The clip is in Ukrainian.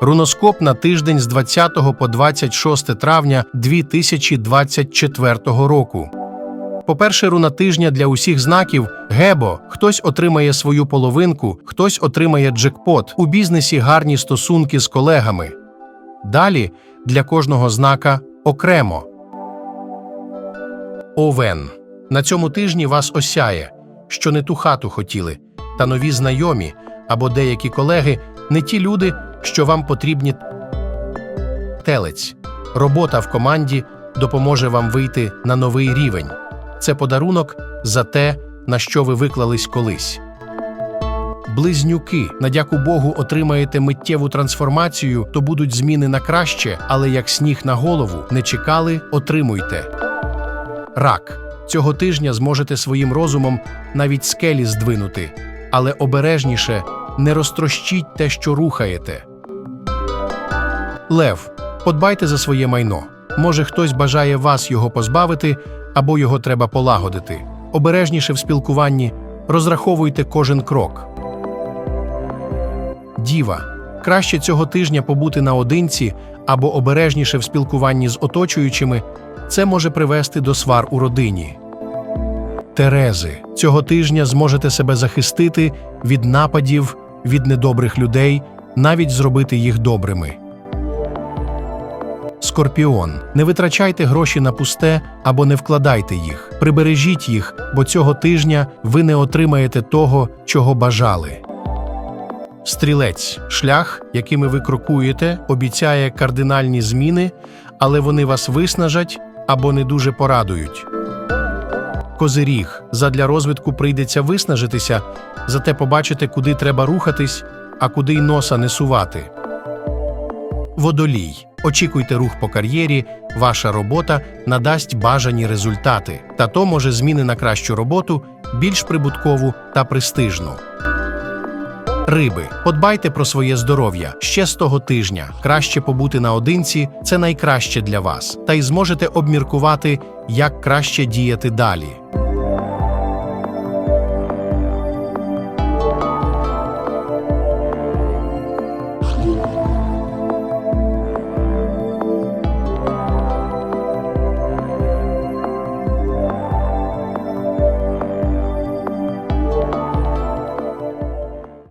Руноскоп на тиждень з 20 по 26 травня 2024 року. По-перше, руна тижня для усіх знаків гебо. Хтось отримає свою половинку, хтось отримає джекпот. У бізнесі гарні стосунки з колегами. Далі для кожного знака окремо. Овен. На цьому тижні вас осяє, що не ту хату хотіли, та нові знайомі або деякі колеги не ті люди, що вам потрібні. Телець. Робота в команді допоможе вам вийти на новий рівень. Це подарунок за те, на що ви виклались колись. Близнюки, на дяку Богу, отримаєте миттєву трансформацію, то будуть зміни на краще, але як сніг на голову не чекали, отримуйте. Рак. Цього тижня зможете своїм розумом навіть скелі здвинути, але обережніше не розтрощіть те, що рухаєте. Лев. Подбайте за своє майно. Може, хтось бажає вас його позбавити, або його треба полагодити. Обережніше в спілкуванні, розраховуйте кожен крок. Діва. Краще цього тижня побути наодинці або обережніше в спілкуванні з оточуючими. Це може привести до свар у родині. Терези. Цього тижня зможете себе захистити від нападів, від недобрих людей, навіть зробити їх добрими. Скорпіон. Не витрачайте гроші на пусте або не вкладайте їх. Прибережіть їх, бо цього тижня ви не отримаєте того, чого бажали. Стрілець шлях, якими ви крокуєте, обіцяє кардинальні зміни, але вони вас виснажать або не дуже порадують. Козиріг задля розвитку прийдеться виснажитися, зате побачите, куди треба рухатись, а куди й носа не сувати. Водолій. Очікуйте рух по кар'єрі, ваша робота надасть бажані результати, та то може зміни на кращу роботу, більш прибуткову та престижну. Риби, подбайте про своє здоров'я ще з того тижня. Краще побути наодинці це найкраще для вас, та й зможете обміркувати, як краще діяти далі.